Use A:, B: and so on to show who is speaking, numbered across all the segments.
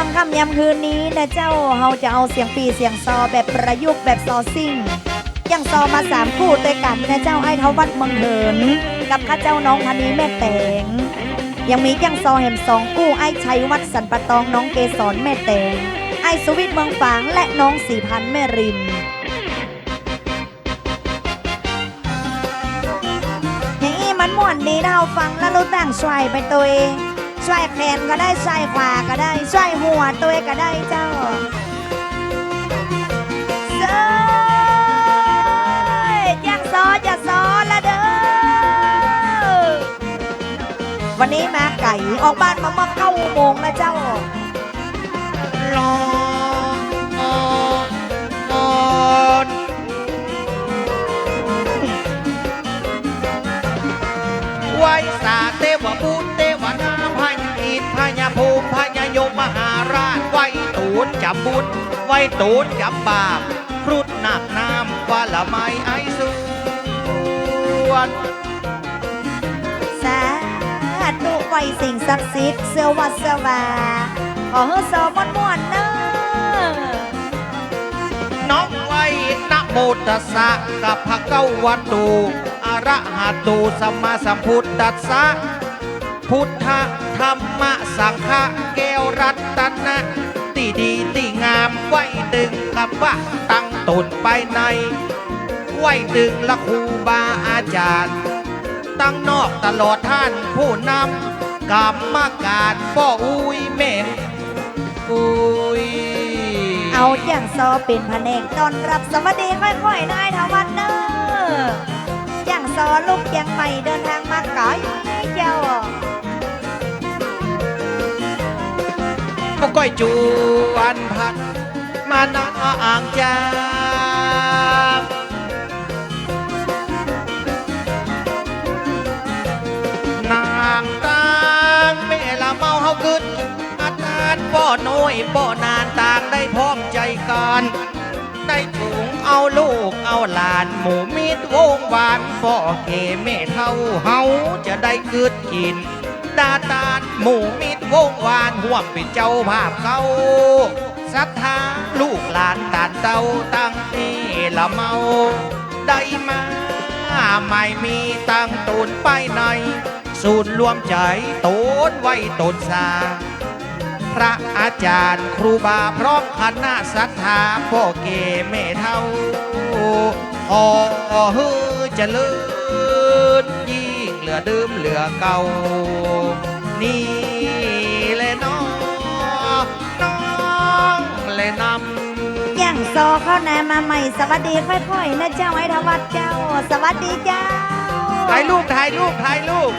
A: วงค่ำยำคืนนี้นะเจ้าเฮาจะเอาเสียงปีเสียงซอแบบประยุกต์แบบซอซิ่งยังซอมาสามคู่ด้วยกันนะเจ้าไอ้เทวัดมืองเหิน กับข้าเจ้าน้องพันนี้แม่แตงยังมียังซอแหมสองกู้ไอ้ชัยวัดสันปะตองน้องเกสรแม่แตงไอ้สวิทย์เมืองฝางและน้องสีพันแม่ริมอย่างนี้มันม่วนดีเราฟังแล้วรู้ต่างช่วยไปตัวเอง ช่วยแขนก็ได้ช่วยขวาก็ได้ช่วยหัวตัวก็ได้เจ้าเซ้ยยังซอจะซอละเด้อ วันนี้มาไก่ออกบ้านมามื่อเก้าโมงแล้วเจ้า
B: ว้ตูนจับบุญไหว้ตูนจับบาปครุฑหนักน้ำว่าละไม้ไอส่วน
A: สาธุไว้สิ่งศักดิ์สิทธิ์เสือวัดเสือวาขอเฮอสอบม่วนๆเนอะ
B: น้องไว้นะโมตัสสะกับพระเก้าวัตตูอะระหะตูสัมมาสัมพุทธัสสะพุทธธรรมสังฆะแก้วรัตนะ ตีดีตีงามไว้ดึงกับว่าตั้งตนไปในไว้ดึงละครูบาอาจารย์ ตั้งนอกตลอดท่านผู้นำกรรมการป้ออุ้ยเม่งอุ้ย
A: เอาอย่างซอเป็นพะเนกตอนรับสวัสดีค่อยๆนายทวันเนอะอย่างซอลูกยังใหม่เดินทางมาก่อยเจ้า
B: ก็ก้อยจวนพันมานาอ่างจามนางตางแม่ละเมาเฮาขึ้นอาจารย์ป้อน้อยป้อนานต่างได้พร้อมใจกันได้ถุงเอาลูกเอาหลานหมูมิดวงหวานพ่อเกแม่เท่าเฮาจะได้กึดกิน ดาตานหมู่มิดวงวานห่วมเป็นเจ้าภาพเขาศรัทธาลูกหลานตานเต้าตั้งนี่ละเมาได้มาไม่มีตั้งตูนไปในศูนย์รวมใจตนไว้ตนสาพระอาจารย์ครูบาพร้อมคณะศรัทธาพ่อเกแม่เท่าขอฮือเจะลื่นยิ่งเห ลือเดิมเหลือเก่า นี่แหละน้องน้องเลยนำ
A: อย่างซอเข้านามาใหม่ สวัสดีค่อยๆนะเจ้าไอ้ทวัดเจ้า สวัสดีเจ้า
B: ถ่ายรูปถ่ายรูปถ่ายรูป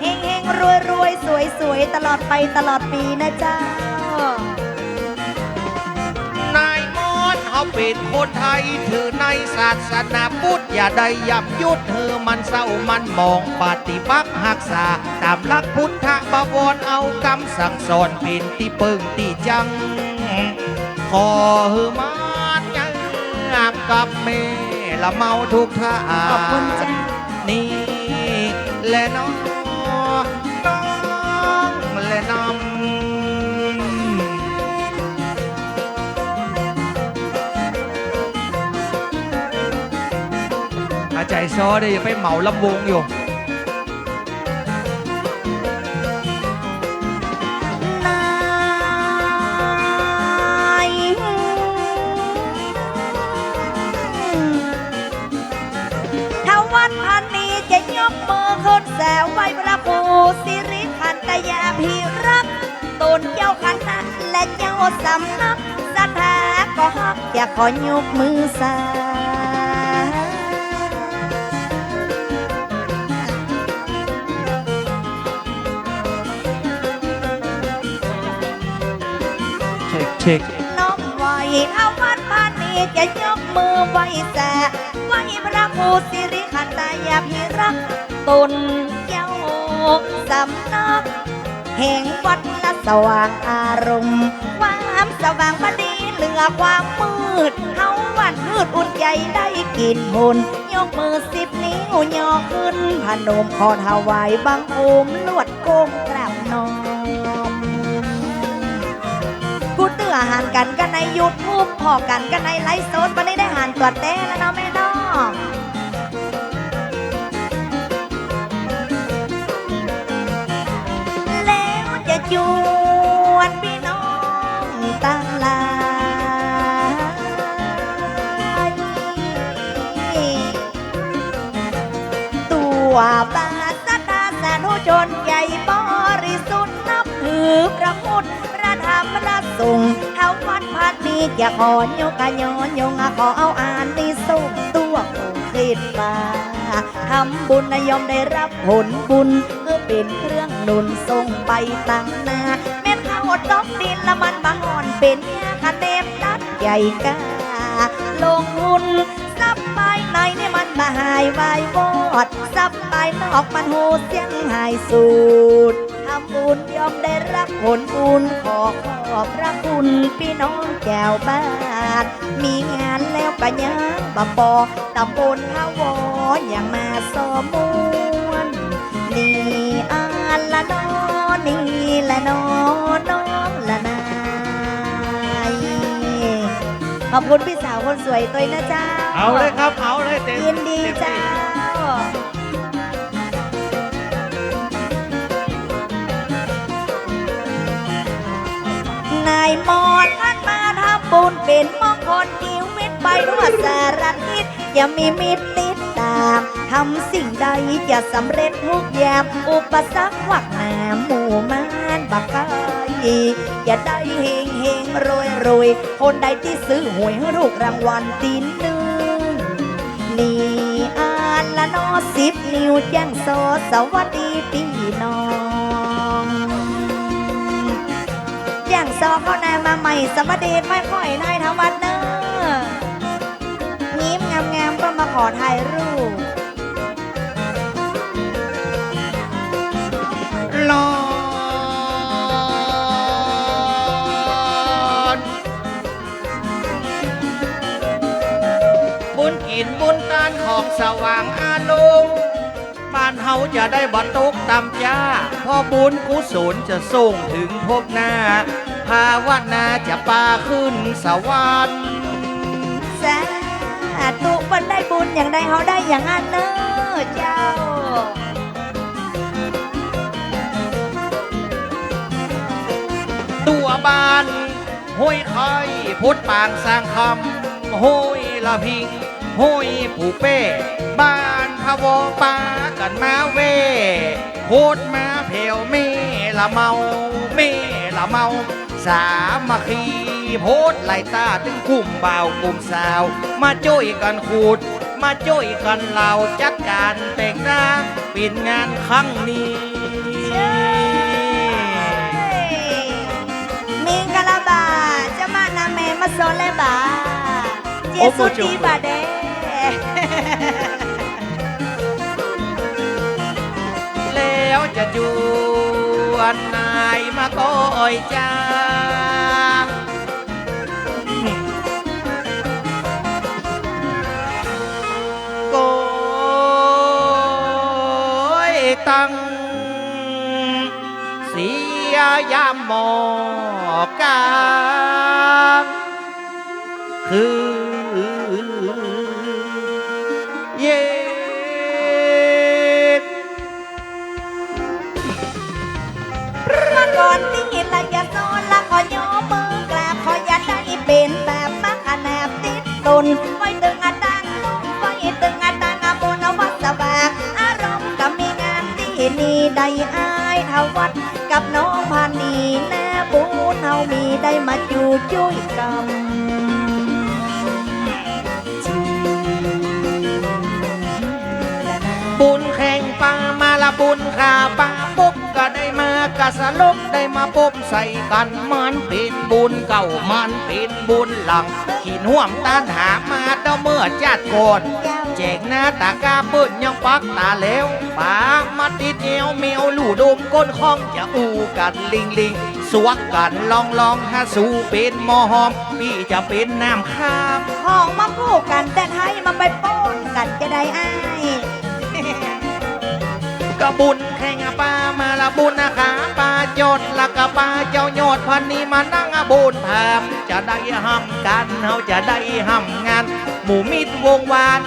A: เฮงเฮงรวยรวยสวยสวยตลอดไปตลอดปีนะเจ้า
B: เขาเป็นคนไทยถือในศาสนาพุทธอย่าได้ย่ำยุดเธอมันเศร้ามันมองปฏิบัติหักษา ตามหลักพุทธบวรเอากรรมสั่งสอนเป็นที่ปึงที่จัง ขอเฮอมานยังกับเมละเมาทุกท่า
A: ขอบคุณเจ้า
B: นี่และน้องน้องและน้ำอา ใจซอดี๋ยวไปเหมาลำวงอยู่
A: นายถ้าวันพันนี้จะยกมือขึ้นแสวไว้พระภูสิริขันตยาพิรักษ์ตนเจ้าคณะและเจ้าสำนักสถาก็ฮักอยากขอยกมือสา
B: ช็ค
A: น้องไหวเอาวันพานีจะยกมือไหวแสไหวพระภูสิริขันตายาพิรักษ์ตนเจ้าสำนักแห่งวัดละสว่างอารมณ์ความสว่างพอดีเหลือความมืดเฮาวันมืดอุ่นใจได้กินบุญยกมือสิบนิ้วยอขึ้นพนมขอถวายบังโอมลวดโกมกรื่อหารกันกันในยูทูบพอกันกันในไลฟ์สดวันนี้ได้หารตัวเต้แล้วเนาะแม่น้องแล้วจะจวนพี่น้องตั้งหลายตัว พัดนี้จะขอยกกะย้อนยงอะขอเอาอ่านที่ส่งตัวคงคิดมาทำบุญนยมได้รับผลบุญเพื่อเป็นเครื่องหนุนส่งไปตั้งนาแม่นข้าวดอกดินละมันบางอ่อนเป็นยาคะแนนนัดใหญ่กาลงทุนซับภายในนี่มันมาหายวายวอดซับภายนอกมันโหเสียงหายสูดำบุญยอมได้รับผลบุญขอขอบพระคุณพี่น้องแก้วบ้าน มีงานแล้วก็ยังบะปอตำบลทาวออย่างมาสอมวนนี่อ่านละนอนี่ละนอน้องละนายขอบคุณพี่สาวคนสวยตัวนะเจ้า
B: เอาเลยครับ เอาเลยเต็ม
A: ยินดี
B: เต็มที่
A: จ้า มอนท่านมาทำบุญเป็นมงคลชีวิตไปทั่วสารทิศอย่ามีมิตรติดตามทำสิ่งใดจะสำเร็จทุกอย่างอุปสรรคขวักหนาหมู่มานบักไกอย่าได้เฮงเฮงรวยรวยคนใดที่ซื้อหวยให้ถูกรางวัลตีนหนึ่งนี่อ่านละนอสิบนิ้วแจ้งโซสวัสดีพี่น้อง แจ้งซอเข้านามาใหม่สมเด็จไม่ค่อยนายธวัฒน์เนอะยิ้มงามๆก็มาขอถ่ายรูป
B: ลอนบุญกินบุญตานของสว่างอาลุงบ้านเฮาจะได้บรรทุกตำจ้าพ่อบุญกุศลจะส่งถึงพบหน้า ภาวนาจะปาขึ้นสวรรค์
A: สาธุวันได้บุญอย่างใดเขาได้อย่างนั้นเนอะเจ้า
B: ตัวบ้านห้วยไข่พุทธปางสร้างคำห้วยละพิงห้วยผูเป้ บ้านพะวงปากันมาเวโคตรมาเพลวเมละเมาเมละเมา สามัคคีโพดไหลตาถึงกลุ่มบ่าวกลุ่มสาว มาจ้อยกันขูด มาจ้อยกันเหล่าจัดการแต่งหน้าปิดงานครั้งนี้
A: มิงกะลาบาจะมานาเมมาโซเลบาเจสุตีบาเด
B: แล้วจะจวน นายมาก้อยจ้าโา
A: วัด กับน้องพานีแน่บุญเฮามีได้มาจูจุ้ยกัน
B: บุญแข่งปลามาละบุญขาปลาปุ๊บก็ได้มากะสลกได้มาปบใส่กันมันเป็นบุญเก่ามันเป็นบุญหลังขีนห่วมต้านหามาเต้าเมื่อจัดก่อน แจกหน้าตากาเปิ้นยังปักตาแล้วปากมาติดเอวเมียวลู่ดมก้นห้องจะอูกันลิงลิงสวกกันลองลองถ้าสู้เป็นหมอหอม พี่จะเป็นน้ำข้าม
A: ห้องมาคู่กันแต่ไทยมาไปป้อนกันจะได้อาย
B: ก็บุญแข่งปลามาละบุญนะคะปาจดละกะปาเจ้ายอดพันนี้มานั่งบุญแถมจะได้ห้ำกันเฮาจะได้ห้ำงาน หมู่มิตรวงวาน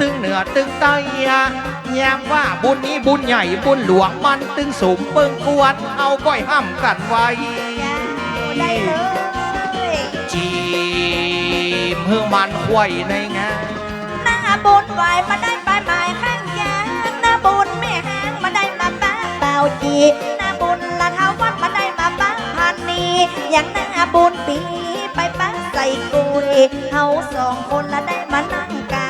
B: ตึงเหนือตึงใต้อะแย้มว่าบุญนี้บุญใหญ่บุญหลวงมันตึงสูงเปิงกวนเอาก้อยห้ำกันไว้
A: ได้เลย
B: จีมเฮือมันควยในงาน
A: หน้าบุญไหวมาได้ปลายไม้ข้างยางหน้าบุญแม่แห้งมาได้มาป้าเป่าจีหน้าบุญละเท้าวัดมาได้มาป้าพันนีอย่างหน้าบุญปีไปป้าใส่กุยเฮาสองคนละได้มานั่งกลางหำหน้าบุ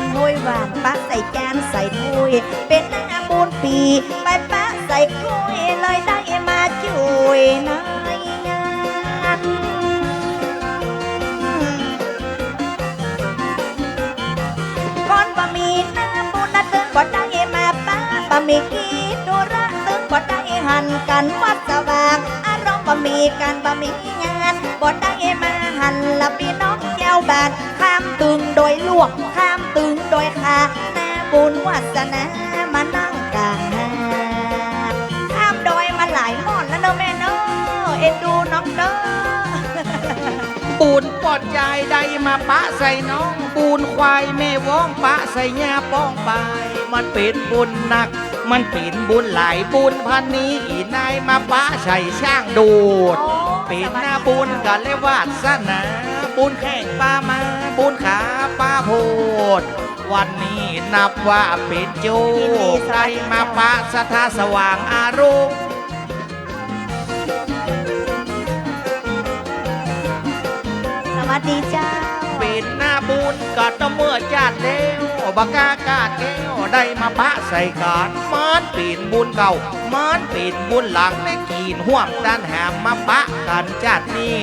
A: ญห้วยหวานป้าใส่จานใส่ถ้วยเป็นหน้าบุญปี ไปป้าใส่กุยเลยได้มาช่วยนงานก่อนบะหมี่น้ำบุญนะตึงบ่ได้มาป้าบะหมี่กีดูระตึงบ่ได้หันกันวัดสว่างอารมณ์ บะหมี่กันบะมีงานบ่ได้มาหันละพี่น้องเจ้าบ้านข้ามตึงโดยลวกข้ามตึงโดยขาหน้าบุญวาสนามานั่งกลางข้ามโดยมาหลายหมอนแล้วเนอะแม่เนอะเอ็นดูน้องเด้อ
B: ปูนปอดยายได้มาปะใส่น้องปูนควายแม่ว้องปะใส่หญ้าป้องไป มันเป็นบุญหนัก มันเป็นบุญหลายบุญพันนี้อีนายมาปะใส่ช่างดูด เป็นหน้าบุญกันเลยวาสนาบุญแข่งปลามาบุญขาปลาโพด วันนี้นับว่าเป็นโจใครมาปะสถาสว่างอารมณ์
A: สวัสดีเจ้า
B: เป็นหน้าบุญก็ต้องเมื่อจาดเล้ว บากากาดแก้วได้มาปะใส่กันมันป็นบุญเก่ามันป็นบุญหลังได้กินห่วมด้านแหมมาปะกันจาดนี้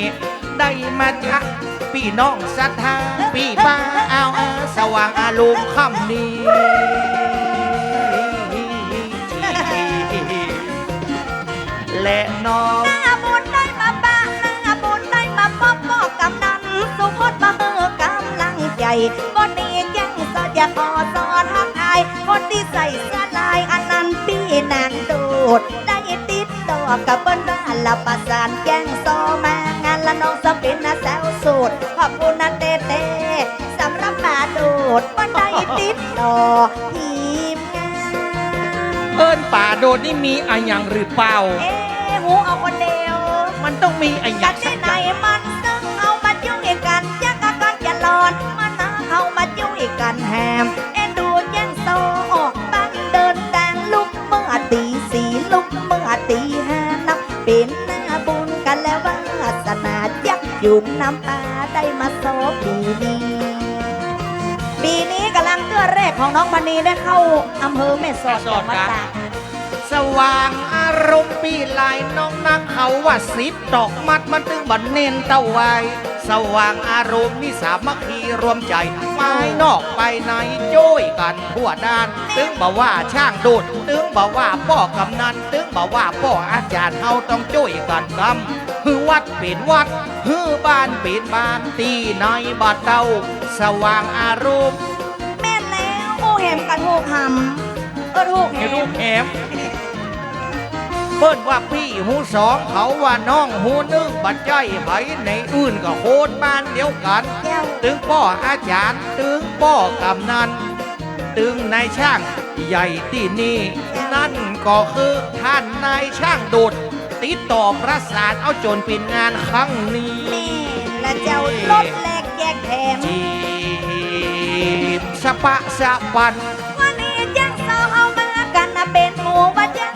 B: ได้มาจากพี่น้องศรัทธาพี่ป้าเอาอาสว่างอารมณ์คำนี้และน้อง
A: หน้าบุญได้มาบ้าหน้าบุญได้มาพบบอกกำนันสุพจน์มา ลังใจวันนี้ยังสอจะขอสอนทักทาย คนที่ใส่เสื้อลายอันนั้นปีนางโดดได้ติดต่อกับเบิ้นบ้านละประสานแจ้งซอมางานละน้องสปินนะแซวสูตรขอบคุณนะเต้เต้สำหรับมาโดดวันได้ติดต่อทีมงาน
B: เอิ้นป่าโดดนี่มีอะไรอย่างหรือเปล่า
A: เอ๊ะหูเอาคนเดียว
B: มันต้องมีอะไรอ
A: กั
B: ย่านงสั
A: ที่
B: ก
A: ไหน
B: อย่าง
A: มัน กันแฮม เอ็นดูแย่งโซออกบ้านเดินดังลุกเมื่อตีสี่ลุกเมื่อตีห้านับเป็นหน้าบุญกันแล้ววาสนายักษ์ยุงน้ำตาได้มาโซปีนี้ ปีนี้กำลังเตื้อแรกของน้องพันนีได้เข้าอำเภอแม่สอดจังหวัดตาก
B: สว่างอารมณ์ปีลายน้องนักเขาว่าสิบดอกมัดมันตึงบันเน้นเต้าไว สว่างอารมณ์นี่สามัคคีรวมใจไม้นอกไปในโจ้ยกันทั่วด้าน ตึงบอกว่าช่างดูดตึงบอกว่าพ่อกำนันตึงบอกว่าพ่ออาจารย์เฮาต้องโจ้ยกันกำฮือวัดเป็นวัดฮือบ้านเป็นบ้านตีในบัดเต้าสว่างอารมณ์
A: แม่นแล้วโอ้แหมกันหกหำเออหูกแห
B: เห็นลู
A: ม
B: กแหม เปิ้นว่าพี่หูสองเขาว่าน้องหูหนึ่งบัดใจไผในอื่นก็โคตรบ้านเดียวกัน
A: แก้ว
B: ตึงป้ออาจารย์ ตึงป้อกำนัน ตึงนายช่างใหญ่ที่นี่ นั่นก็คือท่านนายช่างโดดติดต่อประสานเอาจนเป็นงานครั้งนี้
A: แม่และเจ้าลดแลกแยกแถม
B: จีบสะปะสะปัน
A: วันนี้แจ้งซอเอามากันนะเป็นหมู่ว่าแจ้ง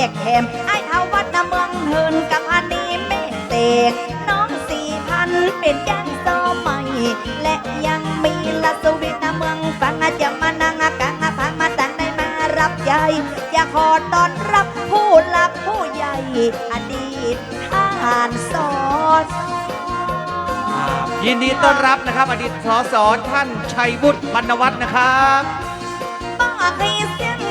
A: ยกแถมไอ้เทาวัดนะเมืองเฮินกับอันนี้แม่เตกน้องสี่พันเป็นแจ้งซอใหม่และยังมีละสวิตนะเมืองฟังอาจจะมานั่งอากังอาพังมาตังได้มารับใจ อยากขอต้อนรับผู้หลักผู้ใหญ่อดีตทหารสอ
B: ยินดีต้อนรับนะครับ อดีตสสท่านชัยวุฒิบรรณวัฒน์นะครับ
A: ป้อคริสเตียน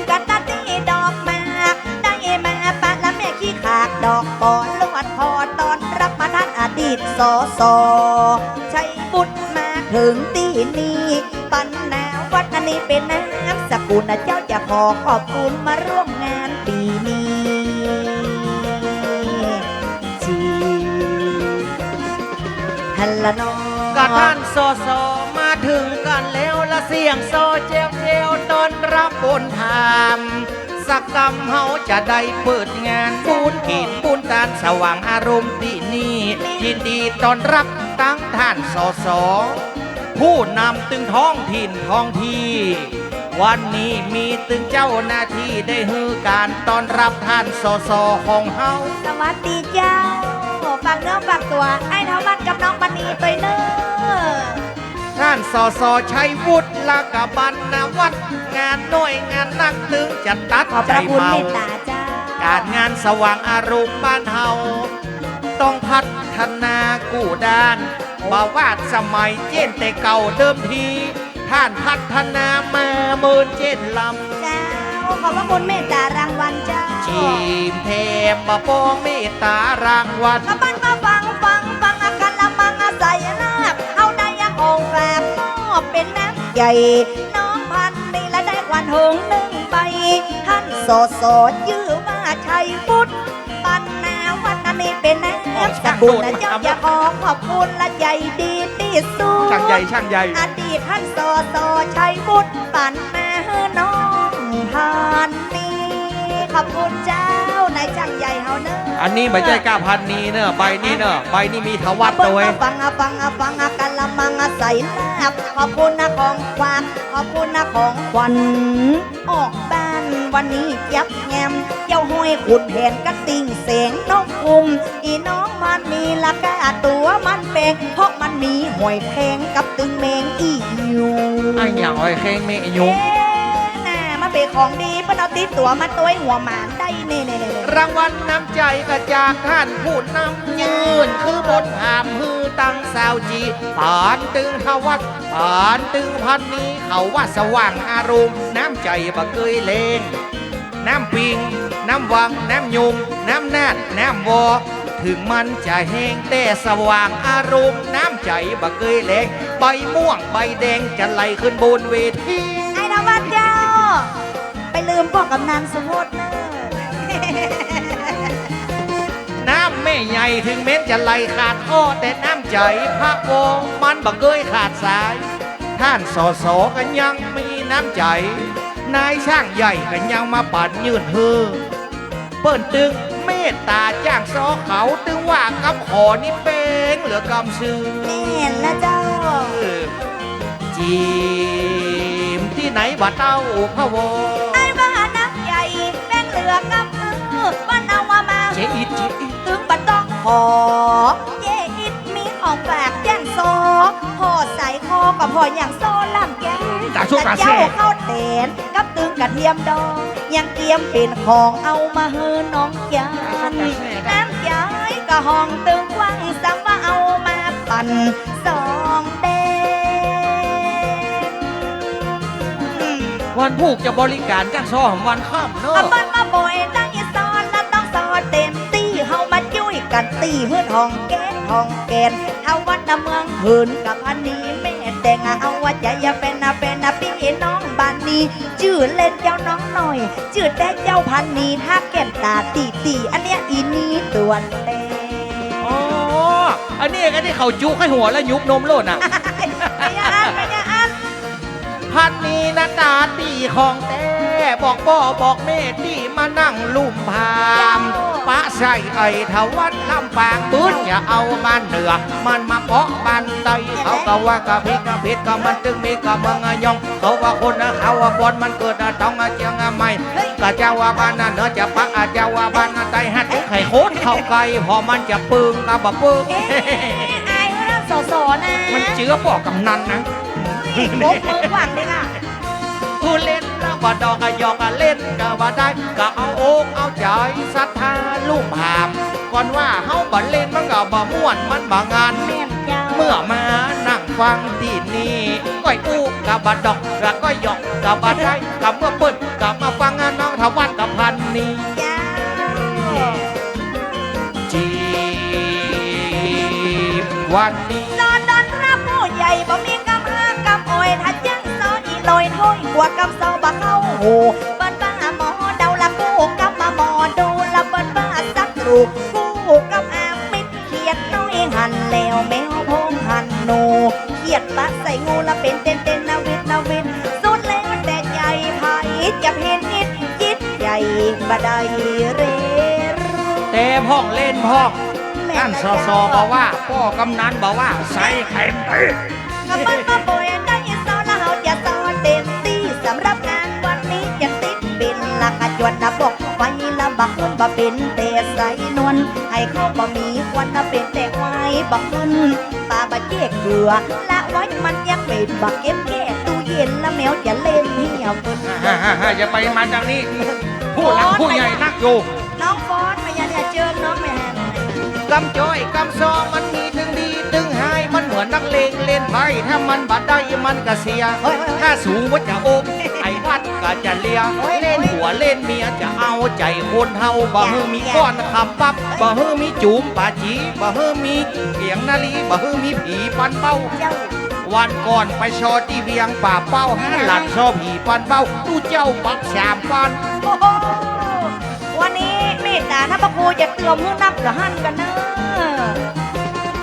A: ขี้ขากดอกก่อนลวดพอตอนรับมาท่านอดีตสอสอชัยบุตรมาถึงที่นี่ปันนาวัฒนนี้เป็นน้ำสกุลนะเจ้าจะขอขอบคุณมาร่วมงานปีนี้จีฮัลโหลน้อง
B: กะท่านสอสอมาถึงกันแล้วละเสียงโซเจลเจลตอนรับบนธรรม สักกรรมเฮาจะได้เปิดงานบุญขีดบุญตานสว่างอารมณ์ที่นี่ยินดีต้อนรับตั้งท่านสอสอผู้นำตึงท้องถิ่นท้องที่ วันนี้มีตึงเจ้าหน้าที่ได้ฮือการต้อนรับท่านสอสอของเฮา
A: สวัสดีเจ้าฝากเนื้อฝากตัวไอ้เท้ามันกับน้องปณีตัวเนอ
B: ท่านสอสอชัยวุฒิลากบันนวัดงานหน่วยงานนักตึงจัดตัด
A: ขอบพ
B: ใจ
A: ระคุณ
B: เมา
A: เมตตาเจ้า
B: การงานสว่างอารมณ์บ้านเฮาต้องพัฒนากู้ด้านบาวาดสมัยเจนแต่เก่าเดิมที ท่านพัฒนามาเมินเจนล
A: เจ้าขอบพระคุณเมตตารางวัลเจ้าำ
B: จีมเทมบะปองเมตตารางวัล
A: กบันมาฟังฟังฟั ใหญ่ น้องพันนี่ละได้ควันหงส์หนึ่งใบท่านโสดโสดยื้อว่าชัยพุทธปันนาวันอันนี้เป็นน้ำสกุลนะเจ้าอย่าขอขอบคุณละใหญ่ดีที่สุด
B: ช่างใหญ่ช่างใหญ่
A: อดีตท่านโสดโสดชัยพุทธปันนาน้องพันนี่ ขอบคุณเจ้านายช่างใหญ่เฮาเนอะ
B: อันนี้ไม่ใช่ก้าพันนี้เนอะใบนี้เนอะใบนี้มีทวัด
A: เบิ่ง
B: ตัวเอง
A: มาฟังอะฟังอะฟังอะกันละมังอะใส่ลาบขอบคุณนะของฝากขอบคุณนะของขวัญออกบ้านวันนี้ยับแงมเจ้าห้อยขุดแผนกระติ่งเสียงนกคุมอีน้องมันมีละกาตัวมันแปลงเพราะมันมีหอยแพงกับตึงแมงอีอยู่
B: ไอ้อย่างไอ้เคงเมยุง
A: เอ๊ะน่ะมัน เป็นของดีเพิ่นเอาติดตัวมาตัวหัวหมานได้เน่เน่เน่
B: รางวัลน้ำใจก็จากท่านผู้นำยืน คือบนหามฮือตั้งสาวจีปานตึงทวัดปานตึงพันนี้เขาว่าสว่างอารมณ์ น้ำใจบ่เคยเลงน้ำปิง น้ำวัง น้ำยุง น้ำนาดน้ำวอถึงมันจะแห้งแต่สว่างอารมณ์ น้ำใจบ่เคยเลงใบม่วงใบแดงจะไหลขึ้นบนเวที
A: ไอ้นวัดเจ้าไป ลืมพ่อกำนันสมมติเนอะ
B: น้ำแม่ใหญ่ถึงเม้นจะไหลขาดอ้อแต่น้ำใจพระวงมันบังเกยขาดสาย ท่านสอสอกันยังมีน้ำใจ นายช่างใหญ่กันยังมาปั่นยืนเฮือเปิ้นตึงเมตตาจ้างซอเขาตึงว่ากับขอนี่เป้งเหลือกำซื้อ
A: แม่นละเจ้า
B: จีมที่ไหนบ่เต้าพะวอ
A: ลือกับมือวันเอาว่ามา
B: เจอิดเจอิด
A: ถึงบัดต้องขอเยอิดมีของฝากแจ้งโซพอใส่คอกับพออย่างโซล่ำแก้ว
B: ตาสู้ตา
A: เจ้า
B: แซ่
A: เข้าเตนกับตึงกระเทียมดองยังเตรียมเป็นของเอามาเฮือน้องยานน้ำย้ายกะห้องตึงกว้างสัมว่าเอามาปั่นสองเดง
B: วันผูกจะบริการจ้างซอมวันข้ามเน
A: เอา
B: อะ
A: กันตีเฮือทองแกนทองแกนเฮาวัดน้ำเมืองหืนกับพันนี้แม่แต่งเอาว่าใจอย่าเป็นนะเป็นนะพี่น้องบ้านนี้ชื่อเล่นเจ้าน้องหน่อย ชื่อแต่เจ้าพันนี้ถ้าแก้มตาตีตีอันเนี้ยอีนี้ตัวเล็ก
B: อ๋ออันนี้ก็ที่เขาจุกให้หัวแล้วยุบนมโลดน่ะ
A: ไม่ยาอันไม่ยาอัน
B: พันนี้นะตาตีของแต่บอกพ่อบอกแม่ที่มานั่งลุ่มพาม ปะใส่ไอ้ทวัดลำปางปืนอย่าเอาบ้านเหนือ มันมาเพาะบ้านใตเขาก็ว่ากะพิกกะพิดก็มันตึงมีกะเมืองอะยองเขาว่าคนนะเขาว่าบอลมันเกิดอะต้องอะเจียงอะไม่กะเจ้าว่าบ้านน่ะเหนือจะปักอะเจ้าว่าบ้านน่ะไตฮัดไข่โคตรเข้าไกลพอมันจะปึงกะบะปึง
A: เอ๊ะอายเรื่องโสโสนะ
B: มันเจือปอกกำนันนะ
A: บกมือหวังเลยค่ะ
B: กูเล่น แล้วบ่ดอกก็ยอกก็เล่นก็ว่าได้ ก็เอาอกเอาใจศรัทธาลูกหามก่อนว่าเฮาบ่เล่นมันก็บ่ม่วนมันบ่งาน
A: แม่นเจ้า
B: เมื่อมานั่งฟังที่นี่ก้อยอู้กับบ่ดอกแล้วก็หยอกกับบ่ได้กับเมื่อเปิ้นกับมาฟังน้องทวัดกับพันนี้
A: เจ้า
B: จีบวันนี้
A: เปิ้นบ้าหมอเดาละกูกับมาหมอดูละเปิ้นบ้าสักรูกูกับอามิดเขียดน้อยหันแล้วแมวพงหันหนูเขียดปะใส่งูละเป็นเต้นเต้นนาวิดนาวิดสุดแล้วแต่ใจไผจะเห็นนิดยิดใหญ่บไดเรรู
B: แต่พ่องเล่นพ่อง
A: แม่
B: ท่านสอสอบอกว่าพ่อกำนันบอกว่าใส่ไข่ไป
A: กำมันมาป่วย ละกะจวนนะบอกไปละบักขึ้นบ่เป็นแต่ใส่นวลให้เขาบ่มีควันนะเป็นแต่ไว้บักขึ้นปลาบะเจ๊กเกลือละไว้มันยังเป็นบักเก็บแก่ตู้เย็นละแมวจะเล่นเหี่ยวเปิ้น
B: ฮ่าฮ่าฮ่าอย่าไปมาจากนี้พูดหลักผู้ใหญ่นักอยู่
A: น้องฟอนพยาเนี่ยเจิมน้องแม่
B: กำจ้อยกำซอมันมีถึงดีถึงหายมันเหมือนนักเลงเล่นไพ่ถ้ามันบัดได้มันก็เสีย ถ้าสูงว่าจะอมไอ้วัดก็จะเลีย
A: เล่
B: นหัวเล่นเมียจะเอาใจคนเฮาบ่ฮือมีก้อนคำปั๊บบ่ฮือมีจูมป่าจีบ่ฮือมีเกียงนาลีบ่ฮือมีผีปันเป้าวันก่อนไปชอที่เวียงป่าเป้าห้าหลันชอบผีปันเป้าตู้เจ้าปักสามปัน
A: โอ้โหวันนี้ เมตตานะพระครูจะเตือมมือนับกับหันกันเนอะ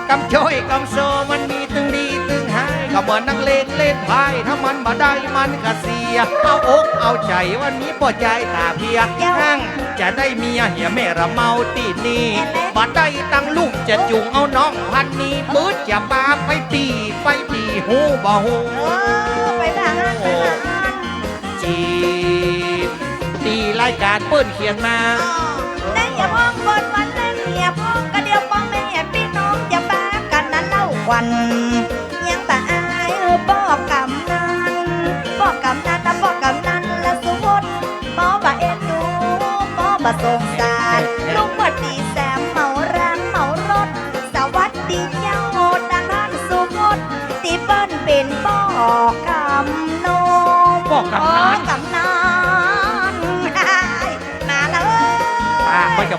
B: กำจ้อยกำโซมันมีตึงดีตึงหายก็เหมือนนักเลงเล่นไพ่ถ้ามันมาได้มันก็เสีย เอาอกเอาใจวันนี้ปวดใจตาเพียห้างจะได้เมียเหียแม่ระเมาตีนี่บัดได้ตั้งลูกจะจุงเอาน้องพันนี้ปืดจะปาไปตีไปตีหูบ่หู
A: เออไปบ้านไปบ้าน
B: จีบตีรายการเปิ้นเขียนมา
A: ได้อย่าพองบนวันเล่นอย่าพ้องก็เดียวป้องแม่พี่น้องอย่าแป๊บกันนั้นเล่าวัน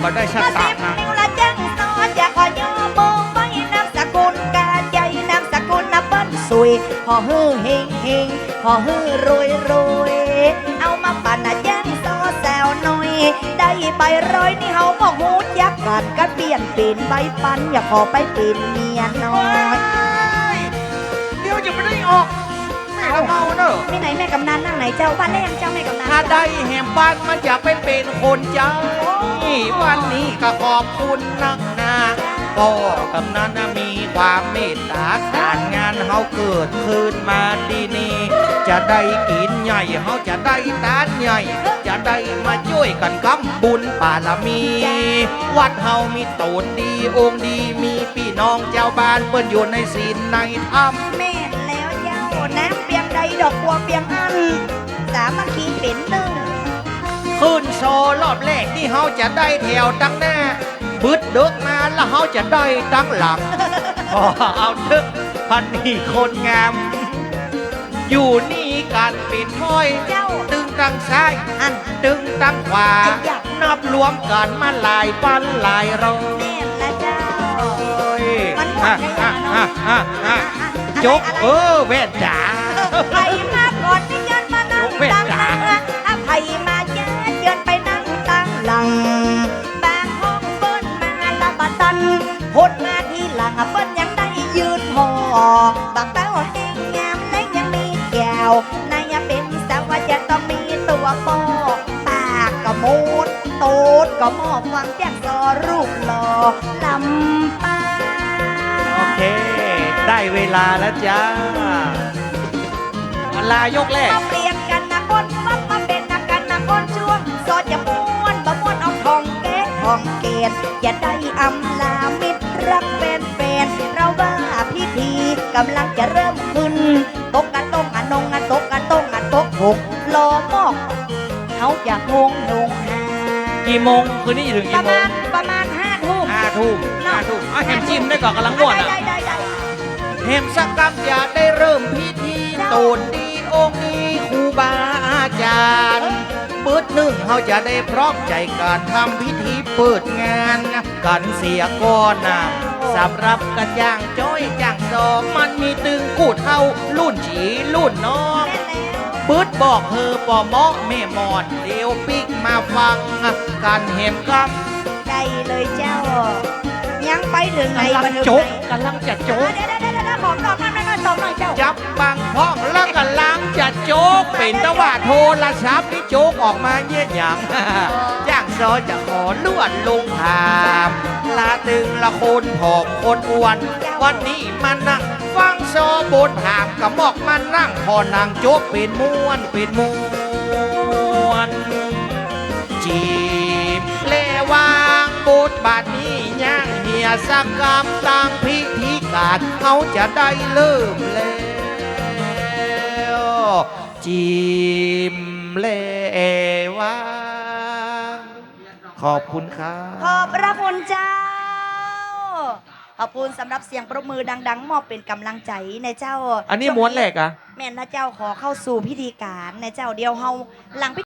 A: ป้า
B: ก็จะมาได้ชัด
A: มา
B: ตา
A: สิบ
B: นะ
A: นิ้วละจังซอจะขอย่อมองไว้นามสกุลกาใจนามสกุลนับเปิ้ลสุยขอฮือเฮงเฮงขอฮือรวยรวยเอามาปั่นนะจังซอแซวหน่อย ได้ไปร้อยนี่เฮาบอกฮูดยักกันก็เปลี่ยนปีนใบปันอย่าขอไปปีนเมียน้อย
B: อะมี
A: ไหนแม่กำนันนั่งไหนเจ้าบ้านแรกเจ้าแม่กำนัน
B: ถ้าได้แหมบ้านมันจะไปเป็นคนใจวันนี้ก็ขอบคุณนักหนาก็กำนันนะมีความเมตตาการงานเฮาเกิดขึ้นมาดีนี่จะได้กินใหญ่เฮาจะได้ตานใหญ่ จะได้มาช่วยกันคำบุญปาลมี วัดเฮามีโตนดีองค์ดีมีพี่น้องเจ้าบ้านเปิ้นอยู่ในศีลในธรรม
A: ดดอกบัวเปียงอัน สามัคคีเป็นหนึ่ง
B: ขึ้นโซรอบแรกที่เฮาจะได้แถวตั้งหน้าบึดเดึกมาแล้วเฮาจะได้ตั้งหลังพอเอาเถอะพันนี่คนงาม อยู่นี่การปิดห้อย
A: เจ้า
B: ตึงตั้งซ้าย
A: อัน
B: ตึงตั้งขวา
A: ไอ้ยะ
B: นับรวมกันมาหลายปันหลายร้อย
A: แม่นละเจ้า มันหม
B: ฮะ
A: ดได้
B: ฮะ
A: ยังเนาะ
B: ฮะฮะฮะจกเออแว่นจ๋า
A: ใครมาก่อนนี่เยินมานั่ง
B: เวท
A: ตั้งหลังอะใครมาเยินเยินไปนั่งตั้งหลัง บางห้องเปิ้นมาละบะตันพดมาทีหลังเปิ้นยังได้ยืนพอบางเต้าเฮงงามและยังมีแก้วนายเป็นสาวจะต้องมีตัวปอกปากก็มูดตูดก็มอบหวังแจ้งซอรูปหล่อลำปา
B: โอเค ได้เวลาแล้วจ้า ลายกแรก
A: มาเปลี่ยนกันนะคนปั๊บมาเป็นนักกันนะคนช่วงซอจะม้วนบ่ม้วนเอาทองแก้ทองเกตอย่าได้อำลามิตรรักแฟนแฟนเราว่าพิธีกำลังจะเริ่มขึ้นตกกันตกกันนงกันตกกันตกกันตกหกรอมอกเขาจะงงนงหา
B: กี่โมงคืนนี้ถึง
A: ป
B: กี่
A: ระ
B: โม
A: มางณประมาณห้าทุ่ม
B: ห้าทุ่มห้าทุ่มอะแฮมจิ้มได้ก่อนกำลังม่วนอะ
A: ได้ได้ได้
B: แฮมสักกำจะได้เริ่มพิธีโตนดี องค์นี้ครูบาอาจารย์ปืดหนึ่งเขาจะได้พร้อมใจการทำพิธีเปิดงาน กันเสียก่อนนะสำหรับกันย่างจ้อยจ้างซอมันมีตึงกูดเท่ารุ่นจีรุ่นน้อง
A: แม่นแล้ว
B: ปืดบอกเธอปอเหมาะแม่หมอดเดี๋ยวปิ๊กมาฟังกันเห็นกับ
A: ได้เลยเจ้า ยังไปถึงไหน
B: กำลั
A: มางถึง
B: จก
A: ไหน
B: กำลังจะจ
A: เดี๋ยว
B: ก
A: เดี๋ยวเดี๋ยวเดี๋ยวขอตอบหน่อยหน่อยหน่
B: จับบางพ้องแล้วกำลังจะโจ๊กเป็นตะว่าโทรศัพท์ที่โจ๊กออกมาเยี่ยหยังย่างซอจะขอลวดลงถามลาตึงละคนผอมคนอ้วน วันนี้มานั่งฟังซอบนหามกับหมอกมานั่งพอนางโจ๊กเป็นม้วนเป็นม้วนจีบเลวางบทบาทนี้ย่างเหียสักกรรมต่างพิ ธีการเขาจะได้เริ่มแล้วจีมเลวางขอบคุณครับ
A: ขอบพระคุณเจ้า ขอบคุณสำหรับเสียงปรบมือดัง ๆ มอบเป็นกำลังใจในเจ้า
B: อันนี้ม้วนแหลกอะ
A: แม่นนะเจ้าขอเข้าสู่พิธีการในเจ้าเดียวเฮาหลังพิ